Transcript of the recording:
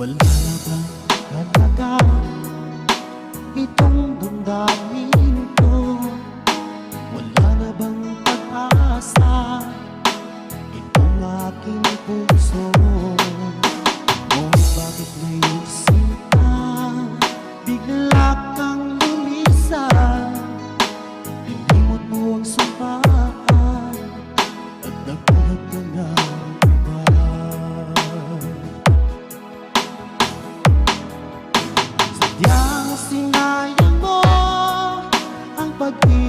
Wala bang halaga itong damdamin ko? Wala na bang pag-asa itong aking puso? Ngunit bakit naisip ka bigla ka Yang sinayang mo ang pag-ibig